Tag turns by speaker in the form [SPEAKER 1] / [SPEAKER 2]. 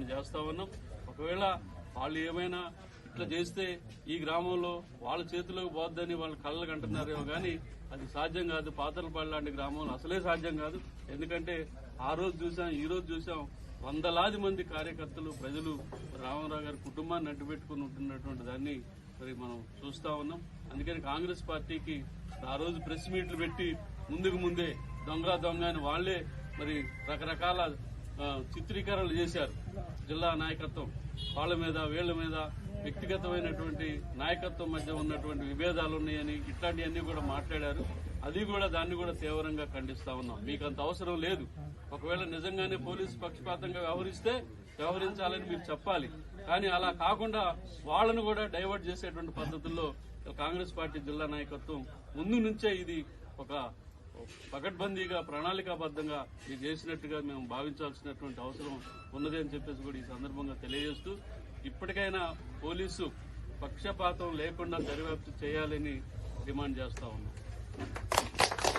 [SPEAKER 1] Demand చేస్తా ఉన్నాం. ఒకవేళ వాళ్ళు ఏమైనా ఇట్లా చేస్తే ఈ గ్రామంలో వాళ్ళ చేతిలోకి పోద్దని వాళ్ళు కళ్ళకు అంటున్నారేమో కానీ అది సాధ్యం కాదు. పాతలపాడు లాంటి గ్రామంలో అసలే సాధ్యం కాదు. ఎందుకంటే ఆ రోజు చూసాం ఈ రోజు చూసాం వందలాది మంది కార్యకర్తలు ప్రజలు రామారావు గారి కుటుంబాన్ని అడ్డుపెట్టుకుని ఉంటున్నటువంటి దాన్ని మరి మనం చూస్తా ఉన్నాం. అందుకని కాంగ్రెస్ పార్టీకి ఆ రోజు ప్రెస్ మీట్లు పెట్టి ముందుకు ముందే దొంగ దొంగ అని వాళ్ళే మరి రకరకాల చిత్రీకరణలు చేశారు. జిల్లా నాయకత్వం. వాళ్ళ మీద వీళ్ళ మీద వ్యక్తిగతమైనటువంటి నాయకత్వం మధ్య ఉన్నటువంటి విభేదాలు ఉన్నాయని ఇట్లాంటివన్నీ కూడా మాట్లాడారు. అది కూడా దాన్ని కూడా తీవ్రంగా ఖండిస్తా ఉన్నాం. మీకు అంత అవసరం లేదు. ఒకవేళ నిజంగానే పోలీసు పక్షపాతంగా వ్యవహరిస్తే వ్యవహరించాలని మీరు చెప్పాలి. కానీ అలా కాకుండా వాళ్ళను కూడా డైవర్ట్ చేసేటువంటి పద్ధతుల్లో కాంగ్రెస్ పార్టీ జిల్లా నాయకత్వం ముందు నుంచే ఇది ఒక పకడ్బందీగా ప్రణాళికాబద్ధంగా ఇది చేసినట్టుగా మేము భావించాల్సినటువంటి అవసరం ఉన్నది అని చెప్పేసి కూడా ఈ సందర్భంగా తెలియజేస్తూ ఇప్పటికైనా పోలీసు పక్షపాతం లేకుండా దర్యాప్తు చేయాలని డిమాండ్ చేస్తా ఉన్నాం.